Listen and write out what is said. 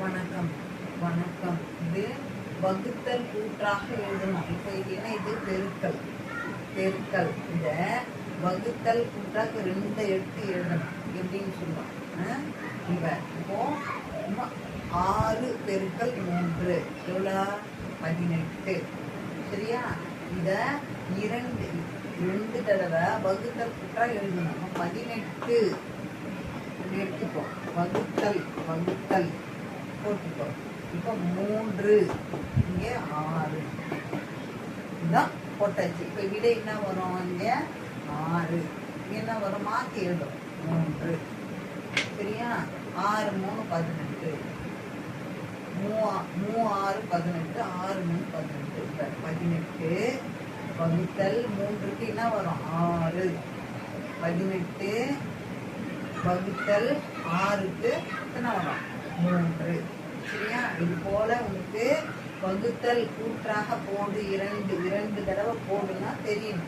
வணக்கம். வணக்கம். இது வகுத்தல் கூற்றாக எழுதணும் இப்போ இது என்ன இது? பெருக்கல். பெருக்கல். இந்த வகுத்தல் கூற்றாக ரெண்டு எடுத்து எழுதணும். எப்படின்னு சொல்லுவோம் இவ இப்போ ஆறு பெருக்கல் மூன்று. எவ்வளோ? பதினெட்டு. சரியா? இதை இரண்டு ரெண்டு தடவை வகுத்தல் குற்றாக எழுதணும். பதினெட்டு எடுத்துப்போம். வகுத்தல் வகுத்தல். போட்டுக்கோ இப்போ மூன்று இங்கே ஆறு. இதுதான் போட்டாச்சு. இப்போ விடை என்ன வரும்? இங்கே ஆறு. இங்கே என்ன வரும்? மாற்றி மூன்று. சரியா? ஆறு மூணு பதினெட்டு. மூ மூ ஆறு பதினெட்டு. ஆறு மூணு பதினெட்டு. பதினெட்டு. வகுத்தல் மூன்றுக்கு என்ன வரும்? ஆறு. பதினெட்டு. வகுத்தல் ஆறுக்கு எத்தனை வரும்? மூன்று. சரியா? இது போல உங்களுக்கு வகுத்தல் கூற்றாக போடு இரண்டு இரண்டு தடவை போடுன்னா தெரியும்